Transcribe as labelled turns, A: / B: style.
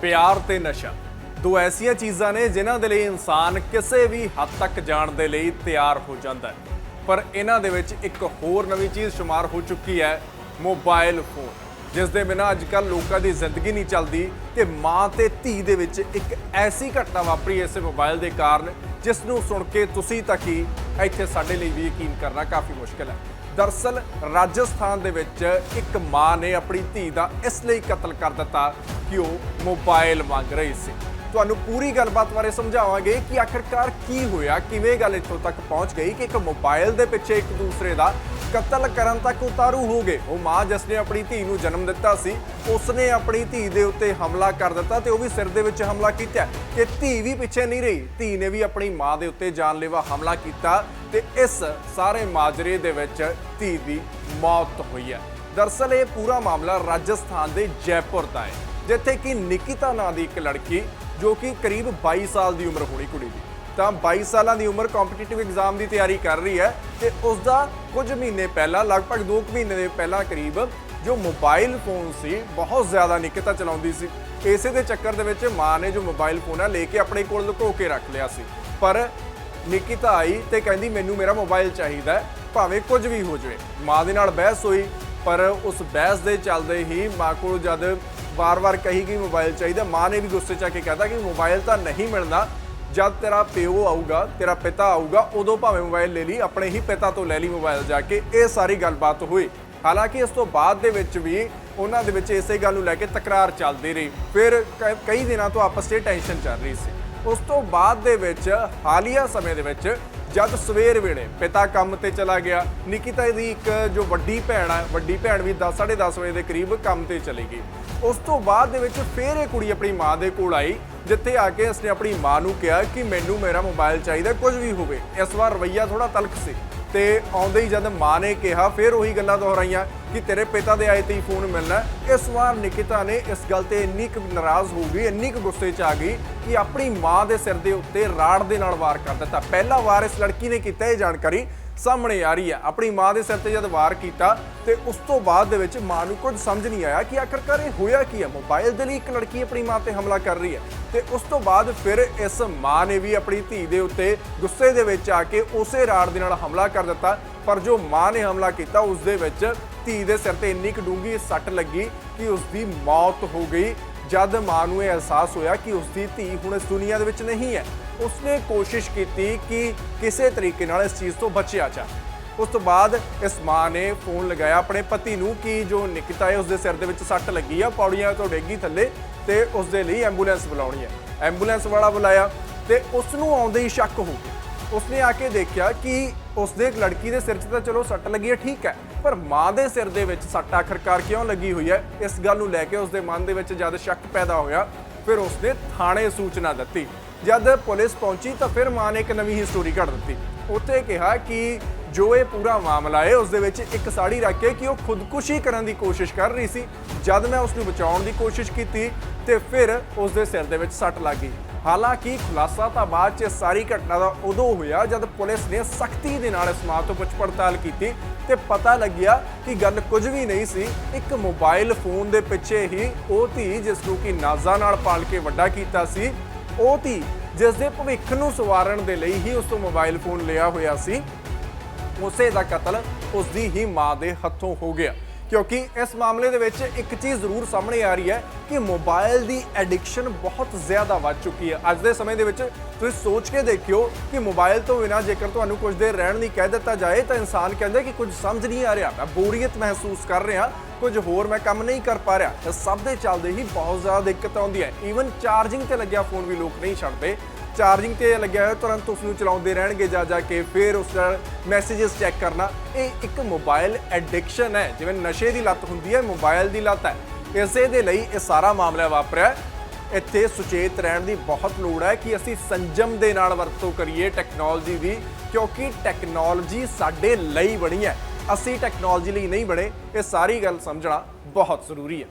A: ਪਿਆਰ ਤੇ ਨਸ਼ਾ। ਦੋ ਐਸੀਆਂ ਚੀਜ਼ਾਂ ਨੇ ਜਿਨ੍ਹਾਂ ਦੇ ਲਈ ਇਨਸਾਨ ਕਿਸੇ ਵੀ ਹੱਦ ਤੱਕ ਜਾਣ ਦੇ ਲਈ ਤਿਆਰ ਹੋ ਜਾਂਦਾ ਹੈ। ਪਰ ਇਹਨਾਂ ਦੇ ਵਿੱਚ ਇੱਕ ਹੋਰ ਨਵੀਂ ਚੀਜ਼ ਸ਼ੁਮਾਰ ਹੋ ਚੁੱਕੀ ਹੈ, ਮੋਬਾਈਲ ਫੋਨ। ਜਿਸ ਦੇ ਬਿਨਾਂ ਅੱਜ ਕੱਲ੍ਹ ਲੋਕਾਂ ਦੀ ਜ਼ਿੰਦਗੀ ਨਹੀਂ ਚੱਲਦੀ ਤੇ ਮਾਂ ਤੇ ਧੀ ਦੇ ਵਿੱਚ ਇੱਕ ਐਸੀ ਘਟਨਾ ਵਾਪਰੀ ਇਸੇ ਮੋਬਾਈਲ ਦੇ ਕਾਰਨ, ਜਿਸ ਨੂੰ ਸੁਣ ਕੇ ਤੁਸੀਂ ਤੱਕ ਹੀ ਇੱਥੇ ਸਾਡੇ ਲਈ ਵੀ ਯਕੀਨ ਕਰਨਾ ਕਾਫੀ ਮੁਸ਼ਕਲ ਹੈ। ਦਰਸਲ ਰਾਜਸਥਾਨ ਦੇ ਵਿੱਚ ਇੱਕ ਮਾਂ ਨੇ ਆਪਣੀ ਧੀ ਦਾ ਇਸ ਲਈ ਕਤਲ ਕਰ ਦਿੱਤਾ ਕਿ ਉਹ ਮੋਬਾਈਲ ਮੰਗ ਰਹੀ ਸੀ। ਤੁਹਾਨੂੰ ਪੂਰੀ ਗੱਲਬਾਤ ਬਾਰੇ ਸਮਝਾਵਾਂਗੇ ਕਿ ਆਖਰਕਾਰ ਕੀ ਹੋਇਆ, ਕਿਵੇਂ ਗੱਲ ਇੱਥੋਂ ਤੱਕ ਪਹੁੰਚ ਗਈ ਕਿ ਇੱਕ ਮੋਬਾਈਲ ਦੇ ਪਿੱਛੇ ਇੱਕ ਦੂਸਰੇ ਦਾ ਕਤਲ ਕਰਨ ਤੱਕ ਉਤਾਰੂ ਹੋ ਗਏ ਉਹ ਮਾਂ ਜਿਸ ਨੇ ਆਪਣੀ ਧੀ ਨੂੰ ਜਨਮ ਦਿੱਤਾ ਸੀ, ਉਸਨੇ ਆਪਣੀ ਧੀ ਦੇ ਉੱਤੇ ਹਮਲਾ ਕਰ ਦਿੱਤਾ ਤੇ ਉਹ ਵੀ ਸਿਰ ਦੇ ਵਿੱਚ ਹਮਲਾ ਕੀਤਾ। ਤੇ ਧੀ ਵੀ ਪਿੱਛੇ ਨਹੀਂ ਰਹੀ, ਧੀ ਨੇ ਵੀ ਆਪਣੀ ਮਾਂ ਦੇ ਉੱਤੇ ਜਾਨਲੇਵਾ ਹਮਲਾ ਕੀਤਾ ਤੇ ਇਸ ਸਾਰੇ ਮਾਜਰੇ ਦੇ ਵਿੱਚ ਧੀ ਦੀ ਮੌਤ ਹੋਈ ਹੈ। ਦਰਸਲ ਇਹ ਪੂਰਾ ਮਾਮਲਾ ਰਾਜਸਥਾਨ ਦੇ ਜੈਪੁਰ ਦਾ ਹੈ, ਜਿੱਥੇ ਕਿ ਨਿਕਿਤਾ ਨਾਂ ਦੀ ਇੱਕ ਲੜਕੀ, ਜੋ ਕਿ ਕਰੀਬ 22 ਸਾਲ ਦੀ ਉਮਰ ਹੋਣੀ ਕੁੜੀ ਦੀ। ਤਾਂ 22 ਸਾਲਾਂ ਦੀ ਉਮਰ ਕੰਪੀਟੀਟਿਵ ਐਗਜ਼ਾਮ ਦੀ ਤਿਆਰੀ ਕਰ ਰਹੀ ਹੈ ਤੇ ਉਸ ਦਾ ਕੁਝ ਮਹੀਨੇ ਪਹਿਲਾਂ, ਲਗਭਗ 2 ਮਹੀਨੇ ਦੇ ਪਹਿਲਾਂ ਕਰੀਬ ਜੋ ਮੋਬਾਈਲ ਫੋਨ ਸੀ, ਬਹੁਤ ਜ਼ਿਆਦਾ ਨਿਕਿਤਾ ਚਲਾਉਂਦੀ ਸੀ। ਇਸੇ ਦੇ ਚੱਕਰ ਦੇ ਵਿੱਚ ਮਾਂ ਨੇ ਜੋ ਮੋਬਾਈਲ ਫੋਨ ਆ, ਲੈ ਕੇ ਆਪਣੇ ਕੋਲ ਲੁਕੋ ਕੇ ਰੱਖ ਲਿਆ ਸੀ। ਪਰ ਨਿਕਿਤਾ ਆਈ ਤੇ ਕਹਿੰਦੀ, ਮੈਨੂੰ ਮੇਰਾ ਮੋਬਾਈਲ ਚਾਹੀਦਾ ਭਾਵੇਂ ਕੁਝ ਵੀ ਹੋ ਜਾਵੇ। ਮਾਂ ਦੇ ਨਾਲ ਬਹਿਸ ਹੋਈ, ਪਰ ਉਸ ਬਹਿਸ ਦੇ ਚੱਲਦੇ ਹੀ ਮਾਂ ਕੋਲ ਜਦ ਵਾਰ-ਵਾਰ ਕਹੀ ਗਈ, ਮੋਬਾਈਲ ਚਾਹੀਦਾ। ਮਾਂ ਨੇ ਵੀ ਗੁੱਸੇ 'ਚ ਆ ਕੇ ਕਹਿਤਾ ਕਿ ਮੋਬਾਈਲ ਤਾਂ ਨਹੀਂ ਮਿਲਣਾ। ਜਦ ਤੇਰਾ ਪਿਓ ਆਊਗਾ, ਤੇਰਾ ਪਿਤਾ ਆਊਗਾ, ਉਦੋਂ ਭਾਵੇਂ ਮੋਬਾਈਲ ਲੈ ਲਈ, ਆਪਣੇ ਹੀ ਪਿਤਾ ਤੋਂ ਲੈ ਲਈ ਮੋਬਾਈਲ ਜਾ ਕੇ, ਇਹ ਸਾਰੀ ਗੱਲਬਾਤ ਹੋਈ। ਹਾਲਾਂਕਿ ਇਸ ਤੋਂ ਬਾਅਦ ਦੇ ਵਿੱਚ ਵੀ ਉਹਨਾਂ ਦੇ ਵਿੱਚ ਇਸੇ ਗੱਲ ਨੂੰ ਲੈ ਕੇ ਤਕਰਾਰ ਚੱਲਦੀ ਰਹੀ। ਫਿਰ ਕ- ਕਈ ਦਿਨਾਂ ਤੋਂ ਆਪਸ 'ਚ ਟੈਨਸ਼ਨ ਚੱਲ ਰਹੀ ਸੀ। ਉਸ ਤੋਂ ਬਾਅਦ ਦੇ ਵਿੱਚ, ਹਾਲੀਆ ਸਮੇਂ ਦੇ ਵਿੱਚ, ਜਦ ਸਵੇਰ ਵੇਲੇ ਪਿਤਾ ਕੰਮ ਤੇ ਚਲਾ ਗਿਆ, ਨਿਕਿਤਾ ਦੀ ਇੱਕ ਜੋ ਵੱਡੀ ਭੈਣ ਹੈ ਵੱਡੀ ਭੈਣ ਵੀ 10 10:30 ਵਜੇ ਦੇ ਕਰੀਬ ਕੰਮ ਤੇ ਚਲੀ ਗਈ। ਉਸ ਤੋਂ ਬਾਅਦ ਦੇ ਵਿੱਚ ਫੇਰ ਇਹ ਕੁੜੀ ਆਪਣੀ ਮਾਂ ਦੇ ਕੋਲ ਆਈ। ਜਿੱਥੇ ਆ ਕੇ ਉਸਨੇ ਆਪਣੀ ਮਾਂ ਨੂੰ ਕਿਹਾ ਕਿ ਮੈਨੂੰ ਮੇਰਾ ਮੋਬਾਈਲ ਚਾਹੀਦਾ, ਕੁਝ ਵੀ ਹੋਵੇ। ਇਸ ਵਾਰ ਰਵਈਆ ਥੋੜਾ ਤਲਖ ਸੀ ਤੇ ਆਉਂਦੇ ਹੀ ਜਦ ਮਾਂ ਨੇ ਕਿਹਾ, ਫਿਰ ਉਹੀ ਗੱਲਾਂ ਦੁਹਰਾਈਆਂ ਕਿ ਤੇਰੇ ਪਿਤਾ ਦੇ ਆਏ ਤੇ ਹੀ ਫੋਨ ਮਿਲਣਾ। ਇਸ ਵਾਰ ਨਿਕਿਤਾ ਨੇ ਇਸ ਗੱਲ ਤੇ ਇੰਨੀ ਕੁ ਨਾਰਾਜ਼ ਹੋ ਗਈ, ਇੰਨੀ ਕੁ ਗੁੱਸੇ 'ਚ ਆ ਗਈ ਕਿ ਆਪਣੀ ਮਾਂ ਦੇ ਸਿਰ ਦੇ ਉੱਤੇ ਰਾੜ ਦੇ ਨਾਲ ਵਾਰ ਕਰ ਦਿੱਤਾ। ਪਹਿਲਾ ਵਾਰ ਇਸ ਲੜਕੀ ਨੇ ਕੀਤਾ ਇਹ ਜਾਣਕਾਰੀ ਸਾਹਮਣੇ ਆ ਰਹੀ ਹੈ। ਆਪਣੀ ਮਾਂ ਦੇ ਸਿਰ ਤੇ ਜਦ ਵਾਰ ਕੀਤਾ ਤੇ ਉਸ ਤੋਂ ਬਾਅਦ ਦੇ ਵਿੱਚ ਮਾਂ ਨੂੰ ਕੁਝ ਸਮਝ ਨਹੀਂ ਆਇਆ ਕਿ ਆਖਰਕਾਰ ਇਹ ਹੋਇਆ ਕੀ ਹੈ। ਮੋਬਾਈਲ ਦੇ ਲਈ ਇੱਕ ਲੜਕੀ ਆਪਣੀ ਮਾਂ ਤੇ ਹਮਲਾ ਕਰ ਰਹੀ ਹੈ। ਤੇ ਉਸ ਤੋਂ ਬਾਅਦ ਫਿਰ ਇਸ ਮਾਂ ਨੇ ਵੀ ਆਪਣੀ ਧੀ ਦੇ ਉੱਤੇ ਗੁੱਸੇ ਦੇ ਵਿੱਚ ਆ ਕੇ ਉਸੇ ਰਾੜ ਦੇ ਨਾਲ ਹਮਲਾ ਕਰ ਦਿੱਤਾ। ਪਰ ਜੋ ਮਾਂ ਨੇ ਹਮਲਾ ਕੀਤਾ, ਉਸ ਦੇ ਵਿੱਚ ਧੀ ਦੇ ਸਿਰ ਤੇ ਇੰਨੀ ਕੁ ਡੂੰਗੀ ਸੱਟ ਲੱਗੀ ਕਿ ਉਸ ਦੀ ਮੌਤ ਹੋ ਗਈ। ਜਦ ਮਾਂ ਨੂੰ ਇਹ ਅਹਿਸਾਸ ਹੋਇਆ ਕਿ ਉਸ ਦੀ ਧੀ ਹੁਣ ਇਸ ਦੁਨੀਆ ਦੇ ਵਿੱਚ ਨਹੀਂ ਹੈ ਉਸਨੇ ਕੋਸ਼ਿਸ਼ ਕੀਤੀ ਕਿ ਕਿਸੇ ਤਰੀਕੇ ਨਾਲ ਇਸ ਚੀਜ਼ ਤੋਂ ਬਚਿਆ ਜਾ ਉਸ ਤੋਂ ਬਾਅਦ ਇਸ ਮਾਂ ਨੇ ਫੋਨ ਲਗਾਇਆ ਆਪਣੇ ਪਤੀ ਨੂੰ ਕਿ ਜੋ ਨਿਕਿਤਾ ਹੈ ਉਸ ਦੇ ਸਿਰ ਦੇ ਵਿੱਚ ਸੱਟ ਲੱਗੀ ਆ, ਪੌੜੀਆਂ ਤੋਂ ਡੇਗੀ ਥੱਲੇ ਤੇ ਉਸ ਦੇ ਲਈ ਐਂਬੂਲੈਂਸ ਬੁਲਾਉਣੀ ਹੈ ਐਂਬੂਲੈਂਸ ਵਾਲਾ ਬੁਲਾਇਆ ਤੇ ਉਸ ਨੂੰ ਆਉਂਦੇ ਹੀ ਸ਼ੱਕ ਹੋ ਗਿਆ ਉਸਨੇ ਆ ਕੇ ਦੇਖਿਆ ਕਿ ਉਸਦੇ ਇੱਕ ਲੜਕੀ ਦੇ ਸਿਰ 'ਚ ਤਾਂ ਚਲੋ ਸੱਟ ਲੱਗੀ ਹੈ ਠੀਕ ਹੈ, ਪਰ ਮਾਂ ਦੇ ਸਿਰ ਦੇ ਵਿੱਚ ਸੱਟ ਆਖਰਕਾਰ ਕਿਉਂ ਲੱਗੀ ਹੋਈ ਹੈ? ਇਸ ਗੱਲ ਨੂੰ ਲੈ ਕੇ ਉਸਦੇ ਮਨ ਦੇ ਵਿੱਚ ਜਦ ਸ਼ੱਕ ਪੈਦਾ ਹੋਇਆ, ਫਿਰ ਉਸਨੇ ਥਾਣੇ ਸੂਚਨਾ ਦਿੱਤੀ। ਜਦ ਪੁਲਿਸ ਪਹੁੰਚੀ ਤਾਂ ਫਿਰ ਮਾਂ ਨੇ ਇੱਕ ਨਵੀਂ ਹੀ ਸਟੋਰੀ ਘੜ ਦਿੱਤੀ। ਉੱਥੇ ਕਿਹਾ ਕਿ ਜੋ ਇਹ ਪੂਰਾ ਮਾਮਲਾ ਹੈ, ਉਸ ਦੇ ਵਿੱਚ ਇੱਕ ਸਾੜੀ ਰੱਖ ਕੇ ਕਿ ਉਹ ਖੁਦਕੁਸ਼ੀ ਕਰਨ ਦੀ ਕੋਸ਼ਿਸ਼ ਕਰ ਰਹੀ ਸੀ, ਜਦ ਮੈਂ ਉਸ ਨੂੰ ਬਚਾਉਣ ਦੀ ਕੋਸ਼ਿਸ਼ ਕੀਤੀ ਤੇ ਫਿਰ ਉਸ ਦੇ ਸਿਰ ਦੇ ਵਿੱਚ ਸੱਟ ਲੱਗ ਗਈ। ਹਾਲਾਂਕਿ ਖੁਲਾਸਾ ਤਾਂ ਬਾਅਦ 'ਚ ਇਸ ਸਾਰੀ ਘਟਨਾ ਦਾ ਉਦੋਂ ਹੋਇਆ ਜਦ ਪੁਲਿਸ ਨੇ ਸਖਤੀ ਦੇ ਨਾਲ ਇਸ ਮਾਂ ਤੋਂ ਪੁੱਛ ਪੜਤਾਲ ਕੀਤੀ ਤੇ ਪਤਾ ਲੱਗਿਆ ਕਿ ਗੱਲ ਕੁਝ ਵੀ ਨਹੀਂ ਸੀ। ਇੱਕ ਮੋਬਾਈਲ ਫੋਨ ਦੇ ਪਿੱਛੇ ਹੀ ਉਹ ਧੀ ਜਿਸ ਨੂੰ ਕਿ ਨਾਜ਼ਾ ਨਾਲ ਪਾਲ ਕੇ ਵੱਡਾ ਕੀਤਾ ਸੀ, ਉਹ ਧੀ ਜਿਸ ਦੇ ਭਵਿੱਖ ਨੂੰ ਸਵਾਰਨ ਦੇ ਲਈ ਹੀ ਉਸ ਤੋਂ ਮੋਬਾਈਲ ਫੋਨ ਲਿਆ ਹੋਇਆ ਸੀ ਉਸੇ ਦਾ ਕਤਲ ਉਸ ਦੀ ਹੀ ਮਾਂ ਦੇ ਹੱਥੋਂ ਹੋ ਗਿਆ। ਕਿਉਂਕਿ ਇਸ ਮਾਮਲੇ ਦੇ ਵਿੱਚ ਇੱਕ ਚੀਜ਼ ਜ਼ਰੂਰ ਸਾਹਮਣੇ ਆ ਰਹੀ ਹੈ ਕਿ ਮੋਬਾਈਲ ਦੀ ਐਡਿਕਸ਼ਨ ਬਹੁਤ ਜ਼ਿਆਦਾ ਵੱਧ ਚੁੱਕੀ ਹੈ। ਅੱਜ ਦੇ ਸਮੇਂ ਦੇ ਵਿੱਚ ਤੁਸੀਂ ਸੋਚ ਕੇ ਦੇਖਿਓ ਕਿ ਮੋਬਾਈਲ ਤੋਂ ਬਿਨਾਂ ਜੇਕਰ ਤੁਹਾਨੂੰ ਕੁਝ ਦੇਰ ਰਹਿਣ ਲਈ ਕਹਿ ਦਿੱਤਾ ਜਾਏ ਤਾਂ ਇਨਸਾਨ ਕਹਿੰਦਾ ਕਿ ਕੁਝ ਸਮਝ ਨਹੀਂ ਆ ਰਿਹਾ। ਮੈਂ ਬੋਰੀਅਤ ਮਹਿਸੂਸ ਕਰ ਰਿਹਾ, ਕੁਝ ਹੋਰ ਮੈਂ ਕੰਮ ਨਹੀਂ ਕਰ ਪਾ ਰਿਹਾ। ਇਹ ਸਭ ਦੇ ਚੱਲਦੇ ਹੀ ਬਹੁਤ ਜ਼ਿਆਦਾ ਦਿੱਕਤ ਆਉਂਦੀ ਹੈ। ਈਵਨ ਚਾਰਜਿੰਗ ਤੇ ਲੱਗਿਆ ਫੋਨ ਵੀ ਲੋਕ ਨਹੀਂ ਛੱਡਦੇ। ਚਾਰਜਿੰਗ ਤੇ ਲੱਗਿਆ ਹੋਇਆ, ਤੁਰੰਤ ਉਸ ਨੂੰ ਚਲਾਉਂਦੇ ਰਹਿਣਗੇ ਜਾ ਜਾ ਕੇ ਫਿਰ ਉਸ ਨਾਲ ਮੈਸੇजेस ਚੈੱਕ ਕਰਨਾ। ਇਹ ਇੱਕ ਮੋਬਾਈਲ ਐਡਿਕਸ਼ਨ ਹੈ, ਜਿਵੇਂ ਨਸ਼ੇ ਦੀ ਲੱਤ ਹੁੰਦੀ ਹੈ ਮੋਬਾਈਲ ਦੀ ਲੱਤ ਹੈ। ਇਸੇ ਦੇ ਲਈ ਇਹ ਸਾਰਾ ਮਾਮਲਾ ਵਾਪਰਿਆ। ਇੱਥੇ ਸੁਚੇਤ ਰਹਿਣ ਦੀ ਬਹੁਤ ਲੋੜ ਹੈ ਕਿ ਅਸੀਂ ਸੰਜਮ ਦੇ ਨਾਲ ਵਰਤੋਂ ਕਰੀਏ ਟੈਕਨੋਲੋਜੀ ਦੀ, ਕਿਉਂਕਿ ਟੈਕਨੋਲੋਜੀ ਸਾਡੇ ਲਈ ਬਣੀ ਹੈ। ਅਸੀਂ ਟੈਕਨੋਲੋਜੀ ਲਈ ਨਹੀਂ ਬਣੇ, ਇਹ ਸਾਰੀ ਗੱਲ ਸਮਝਣਾ ਬਹੁਤ ਜ਼ਰੂਰੀ ਹੈ।